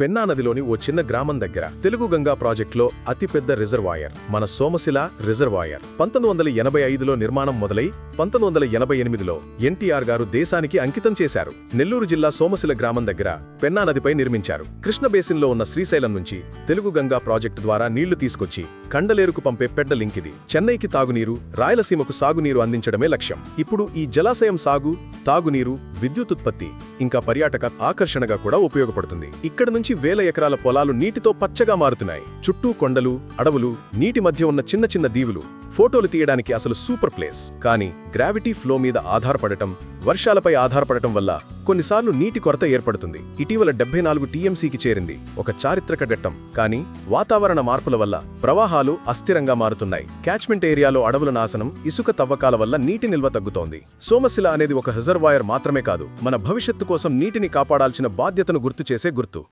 పెన్నా నదిలోని ఓ చిన్న గ్రామం దగ్గర తెలుగు గంగా ప్రాజెక్టులో అతిపెద్ద రిజర్వాయర్ మన సోమశిల రిజర్వాయర్. పంతొమ్మిది వందల ఎనభై ఐదులో నిర్మాణం మొదలై పంతొమ్మిది వందల ఎనభై ఎనిమిదిలో ఎన్టీఆర్ గారు దేశానికి అంకితం చేశారు. నెల్లూరు జిల్లా సోమశిల గ్రామం దగ్గర పెన్నా నదిపై నిర్మించారు. కృష్ణ బేసిన్లో ఉన్న శ్రీశైలం నుంచి తెలుగు గంగా ప్రాజెక్టు ద్వారా నీళ్ళు తీసుకొచ్చి కండలేరుకు పంపే పెద్ద లింక్ ఇది. చెన్నైకి తాగునీరు రాయలసీమకు సాగునీరు అందించడమే లక్ష్యం. ఇప్పుడు ఈ జలాశయం సాగు తాగునీరు విద్యుత్ ఉత్పత్తి ఇంకా పర్యాటక ఆకర్షణగా కూడా ఉపయోగపడుతుంది. ఇక్కడ నుంచి వేల ఎకరాల పొలాలు నీటితో పచ్చగా మారుతున్నాయి. చుట్టూ కొండలు అడవులు నీటి మధ్య ఉన్న చిన్న చిన్న దీవులు. ఫోటోలు తీయడానికి అసలు సూపర్ ప్లేస్. కానీ గ్రావిటీ ఫ్లో మీద ఆధారపడటం వర్షాలపై ఆధారపడటం వల్ల కొన్నిసార్లు నీటి కొరత ఏర్పడుతుంది. ఇటీవల డెబ్బై నాలుగు టీఎంసీకి చేరింది. ఒక చారిత్రక ఘట్టం. కానీ వాతావరణ మార్పుల వల్ల ప్రవాహాలు అస్థిరంగా మారుతున్నాయి. క్యాచ్మెంట్ ఏరియాలో అడవుల నాశనం ఇసుక తవ్వకాల వల్ల నీటి నిల్వ తగ్గుతోంది. సోమశిల అనేది ఒక రిజర్వాయర్ మాత్రమే కాదు. మన భవిష్యత్తు కోసం నీటిని కాపాడాల్సిన బాధ్యతను గుర్తు చేసే గుర్తు.